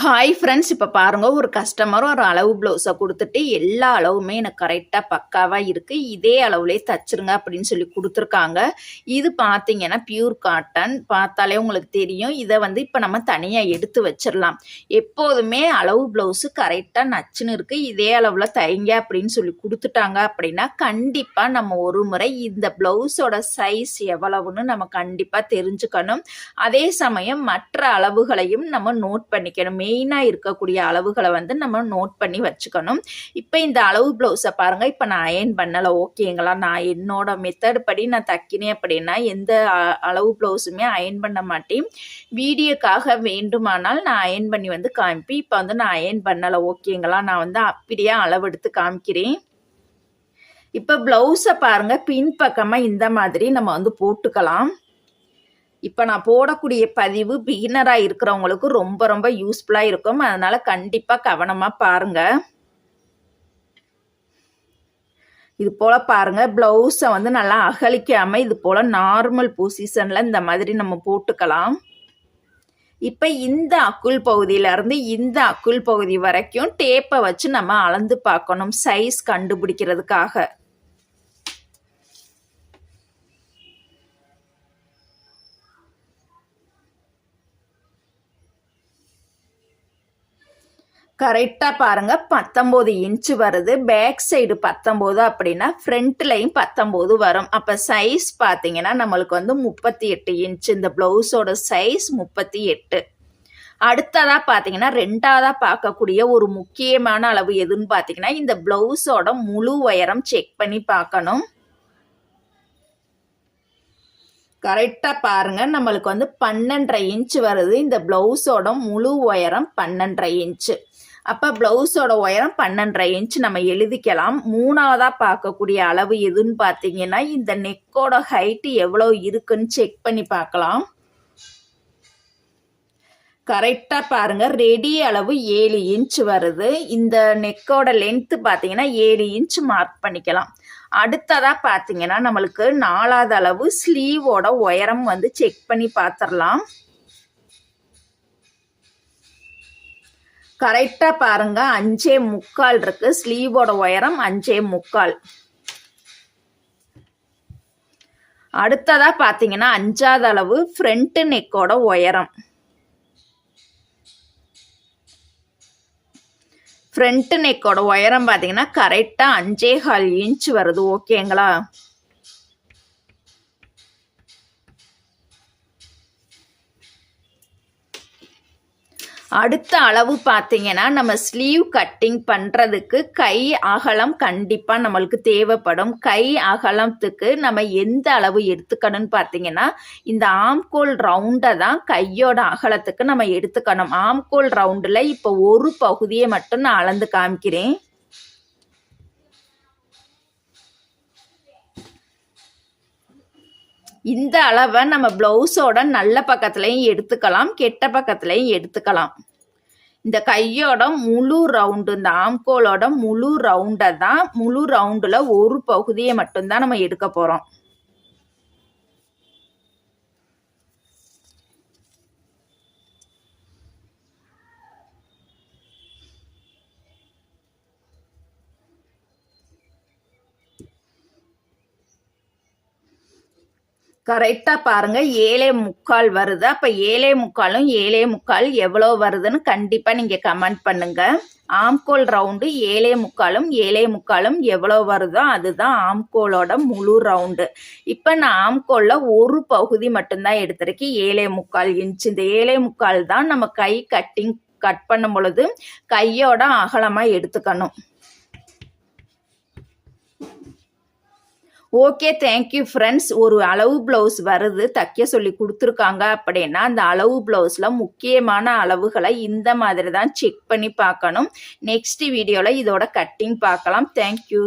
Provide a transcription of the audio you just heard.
Hi friends இப்போ பாருங்கள் ஒரு கஸ்டமரும் ஒரு அளவு ப்ளவுஸை கொடுத்துட்டு எல்லா அளவுமே எனக்கு கரெக்டாக பக்காவாக இருக்குது இதே அளவுலே தச்சுருங்க அப்படின்னு சொல்லி கொடுத்துருக்காங்க. இது பார்த்தீங்கன்னா பியூர் காட்டன் பார்த்தாலே உங்களுக்கு தெரியும். இதை வந்து இப்போ நம்ம தனியாக எடுத்து வச்சிடலாம் எப்போதுமே அளவு ப்ளவுஸு கரெக்டாக நச்சுன்னு இருக்குது இதே அளவில் தைங்க அப்படின்னு சொல்லி கொடுத்துட்டாங்க அப்படின்னா கண்டிப்பாக நம்ம ஒரு முறை இந்த ப்ளவுஸோட சைஸ் எவ்வளவுன்னு நம்ம கண்டிப்பாக தெரிஞ்சுக்கணும். அதே சமயம் மற்ற அளவுகளையும் நம்ம நோட் பண்ணிக்கணும். மெயினாக இருக்கக்கூடிய அளவுகளை வந்து நம்ம நோட் பண்ணி வச்சுக்கணும். இப்போ இந்த அளவு ப்ளவுஸை பாருங்கள் இப்போ நான் அயன் பண்ணலை ஓகேங்களா நான் என்னோட மெத்தட் படி நான் தைக்கினேன் அப்படின்னா எந்த அ- அளவு ப்ளவுஸுமே அயன் பண்ண மாட்டேன். வீடியோக்காக வேண்டுமானால் நான் அயன் பண்ணி வந்து காமிப்பேன் இப்போ வந்து நான் அயன் பண்ணலை ஓகேங்களா நான் வந்து அப்படியே அளவெடுத்து காமிக்கிறேன். இப்போ ப்ளவுஸை பாருங்கள் பின்பக்கமாக இந்த மாதிரி நம்ம வந்து போட்டுக்கலாம். இப்போ நான் போடக்கூடிய பதிவு பிகினராக இருக்கிறவங்களுக்கு ரொம்ப ரொம்ப யூஸ்ஃபுல்லாக இருக்கும். அதனால் கண்டிப்பாக கவனமாக பாருங்கள் இது போல் பாருங்கள் ப்ளவுஸை வந்து நல்லா அகலிக்காமல் இது போல் நார்மல் பொசிஷனில் இந்த மாதிரி நம்ம போட்டுக்கலாம். இப்போ இந்த அக்குள் பகுதியிலேருந்து இந்த அக்குள் பகுதி வரைக்கும் டேப்பை வச்சு நம்ம அளந்து பார்க்கணும். சைஸ் கண்டுபிடிக்கிறதுக்காக. கரெக்டாக பாருங்கள் பத்தொம்போது இன்ச்சு வருது. பேக் சைடு பத்தொம்போது அப்படின்னா ஃப்ரண்ட்லையும் பத்தொம்போது வரும். அப்போ சைஸ் பார்த்தீங்கன்னா நம்மளுக்கு வந்து முப்பத்தி எட்டு இன்ச்சு இந்த ப்ளவுஸோட சைஸ் முப்பத்தி எட்டு. அடுத்ததாக பார்த்தீங்கன்னா ரெண்டாவதாக பார்க்கக்கூடிய ஒரு முக்கியமான அளவு எதுன்னு பார்த்தீங்கன்னா இந்த ப்ளவுஸோட முழு உயரம் செக் பண்ணி பார்க்கணும். கரெக்டாக பாருங்கள் நம்மளுக்கு வந்து பன்னெண்டரை இன்ச்சு வருது. இந்த ப்ளவுஸோட முழு உயரம் பன்னெண்டரை இன்ச்சு அப்போ ப்ளவுஸோட உயரம் பன்னெண்டரை இன்ச் நம்ம எழுதிக்கலாம். மூணாவதாக பார்க்கக்கூடிய அளவு எதுன்னு பார்த்தீங்கன்னா இந்த நெக்கோட ஹைட்டு எவ்வளோ இருக்குன்னு செக் பண்ணி பார்க்கலாம். கரெக்டாக பாருங்கள் ரெடி அளவு ஏழு இன்ச் வருது. இந்த நெக்கோட லென்த்து பார்த்தீங்கன்னா ஏழு இன்ச் மார்க் பண்ணிக்கலாம். அடுத்ததாக பார்த்தீங்கன்னா நம்மளுக்கு நாலாவது அளவு ஸ்லீவோட உயரம் வந்து செக் பண்ணி பார்த்துடலாம். கரெக்டாக பாருங்க. அஞ்சே முக்கால் இருக்கு. ஸ்லீவோட உயரம் அஞ்சே முக்கால். அடுத்ததா பார்த்தீங்கன்னா அஞ்சாவது அளவு ஃப்ரண்ட் நெக்கோட உயரம். ஃப்ரண்ட் நெக்கோட உயரம் பார்த்தீங்கன்னா கரெக்டாக அஞ்சே கால் இன்ச் வருது. ஓகேங்களா அடுத்த அளவு பார்த்தீங்கன்னா நம்ம ஸ்லீவ் கட்டிங் பண்ணுறதுக்கு கை அகலம் கண்டிப்பாக நம்மளுக்கு தேவைப்படும். கை அகலத்துக்கு நம்ம எந்த அளவு எடுத்துக்கணும்னு பார்த்தீங்கன்னா இந்த ஆம்கோல் ரவுண்டை தான் கையோட அகலத்துக்கு நம்ம எடுத்துக்கணும். ஆம்கோல் ரவுண்டில் இப்போ ஒரு பகுதியை மட்டும் நான் அளந்து காமிக்கிறேன். இந்த அளவை நம்ம ப்ளவுஸோட நல்ல பக்கத்துலையும் எடுத்துக்கலாம் கெட்ட பக்கத்துலையும் எடுத்துக்கலாம். இந்த கையோட முழு ரவுண்டு இந்த ஆம்கோலோட முழு ரவுண்டை தான் முழு ரவுண்டில் ஒரு பகுதியை மட்டும்தான் நம்ம எடுக்க போகிறோம் கரெக்டாக பாருங்கள் ஏழே முக்கால் வருது. அப்போ ஏழே முக்காலும் ஏழே முக்கால் எவ்வளோ வருதுன்னு கண்டிப்பாக நீங்கள் கமெண்ட் பண்ணுங்கள் ஆம்கோல் ரவுண்டு ஏழே முக்காலும் ஏழே முக்காலும் எவ்வளோ வருதோ அதுதான் ஆம்கோலோட முழு ரவுண்டு இப்போ நான் ஆம்கோலில் ஒரு பகுதி மட்டும்தான் எடுத்திருக்கேன். ஏழே முக்கால் இன்ச் இந்த ஏழே முக்கால் தான் நம்ம கை கட்டிங் கட் பண்ணும் பொழுது கையோட அகலமாக எடுத்துக்கணும். ஓகே தேங்க்யூ ஃப்ரெண்ட்ஸ் ஒரு அளவு ப்ளவுஸ் வருது தைக்க சொல்லி கொடுத்துருக்காங்க அப்படின்னா அந்த அளவு ப்ளவுஸில் முக்கியமான அளவுகளை இந்த மாதிரி தான் செக் பண்ணி பார்க்கணும். நெக்ஸ்ட் வீடியோவில் இதோட கட்டிங் பார்க்கலாம். தேங்க்யூ